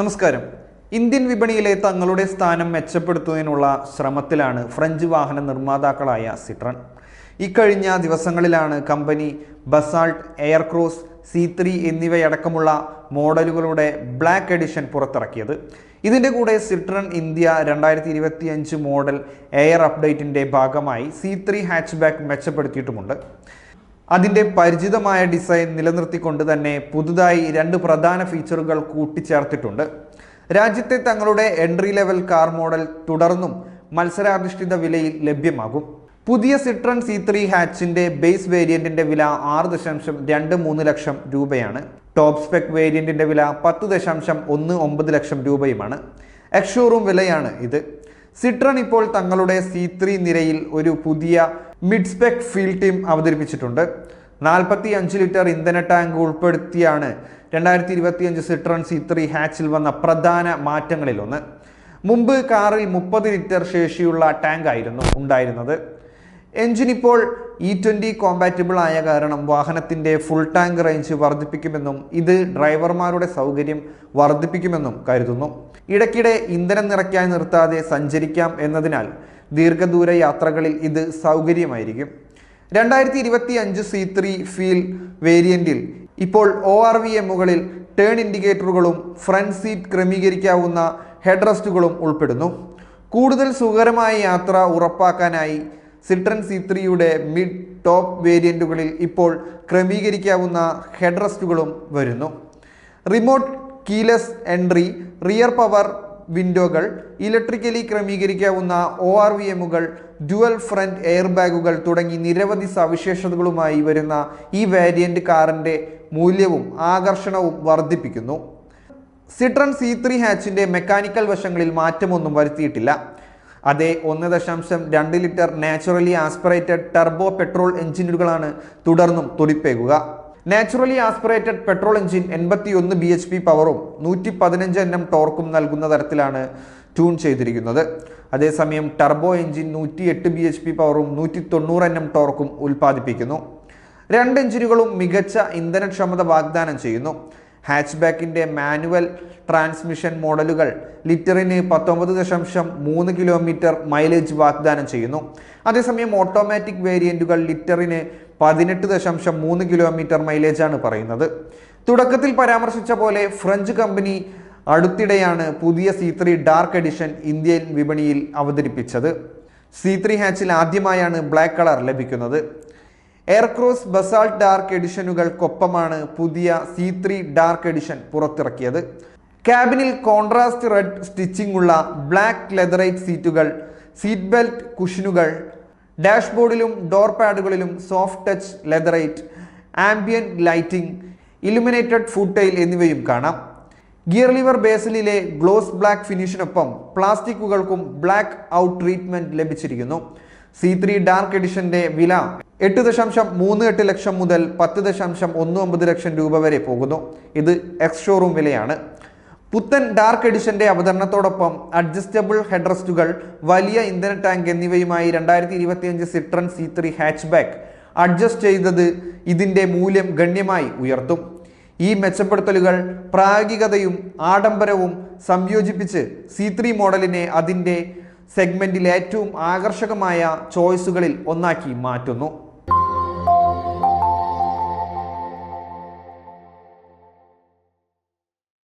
നമസ്കാരം. ഇന്ത്യൻ വിപണിയിലെ തങ്ങളുടെ സ്ഥാനം മെച്ചപ്പെടുത്തുന്നതിനുള്ള ശ്രമത്തിലാണ് ഫ്രഞ്ച് വാഹന നിർമ്മാതാക്കളായ സിട്രൺ ഇക്കഴിഞ്ഞ ദിവസങ്ങളിലാണ് company Basalt Aircross C three എന്നിവയടക്കമുള്ള മോഡലുകളുടെ ബ്ലാക്ക് എഡിഷൻ പുറത്തിറക്കിയത്. ഇതിന്റെ കൂടെ സിട്രൺ ഇന്ത്യ രണ്ടായിരത്തി ഇരുപത്തിയഞ്ച് മോഡൽ എയർ അപ്ഡേറ്റിന്റെ ഭാഗമായി സി ത്രീ ഹാച്ച്ബാക്ക് മെച്ചപ്പെടുത്തിയിട്ടുമുണ്ട്. അതിന്റെ പരിചിതമായ ഡിസൈൻ നിലനിർത്തിക്കൊണ്ട് തന്നെ പുതുതായി രണ്ട് പ്രധാന ഫീച്ചറുകൾ കൂട്ടിച്ചേർത്തിട്ടുണ്ട്. രാജ്യത്തെ തങ്ങളുടെ എൻട്രി ലെവൽ കാർ മോഡൽ തുടർന്നും മത്സരാധിഷ്ഠിത വിലയിൽ ലഭ്യമാകും. പുതിയ സിട്രൺ സി ത്രീ ഹാച്ചിന്റെ ബേസ് വേരിയന്റിന്റെ വില ആറ് ദശാംശം രണ്ട് മൂന്ന് ലക്ഷം രൂപയാണ്. ടോപ്പ് സ്പെക് വേരിയന്റിന്റെ വില പത്ത് ദശാംശം ഒന്ന് ഒമ്പത് ലക്ഷം രൂപയുമാണ്. എക്സ്ഷോറൂം വിലയാണ് ഇത്. സിട്രൺ ഇപ്പോൾ തങ്ങളുടെ സി ത്രീ നിരയിൽ ഒരു പുതിയ മിഡ് സ്പെക് ഫീൽ ടീം അവതരിപ്പിച്ചിട്ടുണ്ട്. നാൽപ്പത്തി അഞ്ച് ലിറ്റർ ഇന്ധന ടാങ്ക് ഉൾപ്പെടുത്തിയാണ് രണ്ടായിരത്തി ഇരുപത്തിയഞ്ച് സിട്രൺ സി ത്രീ ഹാച്ചിൽ വന്ന പ്രധാന മാറ്റങ്ങളിലൊന്ന്. മുമ്പ് കാറിൽ മുപ്പത് ലിറ്റർ ശേഷിയുള്ള ടാങ്ക് ആയിരുന്നു ഉണ്ടായിരുന്നത്. എഞ്ചിൻ ഇപ്പോൾ ഇ ട്വന്റി കോമ്പാറ്റബിൾ ആയ കാരണം വാഹനത്തിന്റെ ഫുൾ ടാങ്ക് റേഞ്ച് വർദ്ധിപ്പിക്കുമെന്നും ഇത് ഡ്രൈവർമാരുടെ സൗകര്യം വർദ്ധിപ്പിക്കുമെന്നും കരുതുന്നു. ഇടയ്ക്കിടെ ഇന്ധനം നിറയ്ക്കാൻ നിർത്താതെ സഞ്ചരിക്കാം എന്നതിനാൽ ദീർഘദൂര യാത്രകളിൽ ഇത് സൗകര്യമായിരിക്കും. രണ്ടായിരത്തി ഇരുപത്തി അഞ്ച് സി ത്രീ ഫീൽ വേരിയന്റിൽ ഇപ്പോൾ ഒ ആർ വി എമ്മുകളിൽ ടേൺ ഇൻഡിക്കേറ്ററുകളും ഫ്രണ്ട് സീറ്റ് ക്രമീകരിക്കാവുന്ന ഹെഡ്റസ്റ്റുകളും ഉൾപ്പെടുന്നു. കൂടുതൽ സുഖകരമായ യാത്ര ഉറപ്പാക്കാനായി സിട്രൻ സി ത്രീയുടെ മിഡ് ടോപ്പ് വേരിയന്റുകളിൽ ഇപ്പോൾ ക്രമീകരിക്കാവുന്ന ഹെഡ്റസ്റ്റുകളും വരുന്നു. Remote keyless entry rear power വിൻഡോകൾ electrically ക്രമീകരിക്കാവുന്ന ഒ ആർ വി എമ്മുകൾ ഡ്യുവൽ ഫ്രണ്ട് എയർ ബാഗുകൾ തുടങ്ങി നിരവധി സവിശേഷതകളുമായി വരുന്ന ഈ വേരിയന്റ് കാറിന്റെ മൂല്യവും ആകർഷണവും വർദ്ധിപ്പിക്കുന്നു. സിട്രൺ സി ത്രീ ഹാച്ചിന്റെ മെക്കാനിക്കൽ വശങ്ങളിൽ മാറ്റമൊന്നും വരുത്തിയിട്ടില്ല. അതേ ഒന്ന് ദശാംശം രണ്ട് litre naturally aspirated turbo petrol എഞ്ചിനുകളാണ് തുടർന്നും തുടിപ്പേകുക. നാച്ചുറലി ആസ്പിറേറ്റഡ് പെട്രോൾ എഞ്ചിൻ എൺപത്തി ഒന്ന് ബി എച്ച് പി പവറും നൂറ്റി പതിനഞ്ച് എൻ എം ടോർക്കും നൽകുന്ന തരത്തിലാണ് ട്യൂൺ ചെയ്തിരിക്കുന്നത്. അതേസമയം ടർബോ എഞ്ചിൻ നൂറ്റി എട്ട് ബി എച്ച് പി പവറും നൂറ്റി തൊണ്ണൂറ് എൻ എം ടോർക്കും ഉൽപ്പാദിപ്പിക്കുന്നു. രണ്ട് എഞ്ചിനുകളും മികച്ച ഇന്ധനക്ഷമത വാഗ്ദാനം ചെയ്യുന്നു. ഹാച്ച്ബാക്കിന്റെ മാനുവൽ ട്രാൻസ്മിഷൻ മോഡലുകൾ ലിറ്ററിന് പത്തൊമ്പത് ദശാംശം മൂന്ന് കിലോമീറ്റർ മൈലേജ് വാഗ്ദാനം ചെയ്യുന്നു. അതേസമയം ഓട്ടോമാറ്റിക് വേരിയന്റുകൾ ലിറ്ററിന് പതിനെട്ട് ദശാംശം മൂന്ന് കിലോമീറ്റർ മൈലേജാണ് പറയുന്നത്. തുടക്കത്തിൽ പരാമർശിച്ച പോലെ ഫ്രഞ്ച് കമ്പനി അടുത്തിടെയാണ് പുതിയ C three dark edition Indian വിപണിയിൽ അവതരിപ്പിച്ചത്. സി ത്രീ ഹാച്ചിൽ ആദ്യമായാണ് ബ്ലാക്ക് കളർ ലഭിക്കുന്നത്. എയർക്രോസ് ബസാൾട്ട് ഡാർക്ക് എഡിഷനുകൾക്കൊപ്പമാണ് പുതിയ സി ത്രീ ഡാർക്ക് എഡിഷൻ പുറത്തിറക്കിയത്. ക്യാബിനിൽ കോൺട്രാസ്റ്റ് റെഡ് സ്റ്റിച്ചിംഗ് ഉള്ള ബ്ലാക്ക് ലെതറൈറ്റ് സീറ്റുകൾ സീറ്റ് ബെൽറ്റ് കുഷനുകൾ ഡാഷ്ബോർഡിലും door പാഡുകളിലും soft touch leatherette ambient lighting illuminated foot tile എന്നിവയും കാണാം. ഗിയർ ലിവർ ബേസിലെ ഗ്ലോസ് ബ്ലാക്ക് ഫിനിഷിനൊപ്പം പ്ലാസ്റ്റിക്കുകൾക്കും ബ്ലാക്ക് ഔട്ട് ട്രീറ്റ്മെന്റ് ലഭിച്ചിരിക്കുന്നു. സി ത്രീ ഡാർക്ക് എഡിഷന്റെ വില എട്ട് ദശാംശം മൂന്ന് എട്ട് ലക്ഷം മുതൽ പത്ത് ദശാംശം ഒന്ന് ഒമ്പത് ലക്ഷം രൂപ വരെ പോകുന്നു. ഇത് എക്സ് ഷോറൂം വിലയാണ്. പുത്തൻ ഡാർക്ക് എഡിഷന്റെ അവതരണത്തോടൊപ്പം അഡ്ജസ്റ്റബിൾ ഹെഡ്രസ്റ്റുകൾ വലിയ ഇന്ധന ടാങ്ക് എന്നിവയുമായി രണ്ടായിരത്തി ഇരുപത്തിയഞ്ച് Citroen C three hatchback adjust ചെയ്തത് ഇതിന്റെ മൂല്യം ഗണ്യമായി ഉയർത്തും. ഈ മെച്ചപ്പെടുത്തലുകൾ പ്രായോഗികതയും ആഡംബരവും സംയോജിപ്പിച്ച് സി ത്രീ മോഡലിനെ അതിന്റെ സെഗ്മെന്റിൽ ഏറ്റവും ആകർഷകമായ ചോയ്സുകളിൽ ഒന്നാക്കി മാറ്റുന്നു.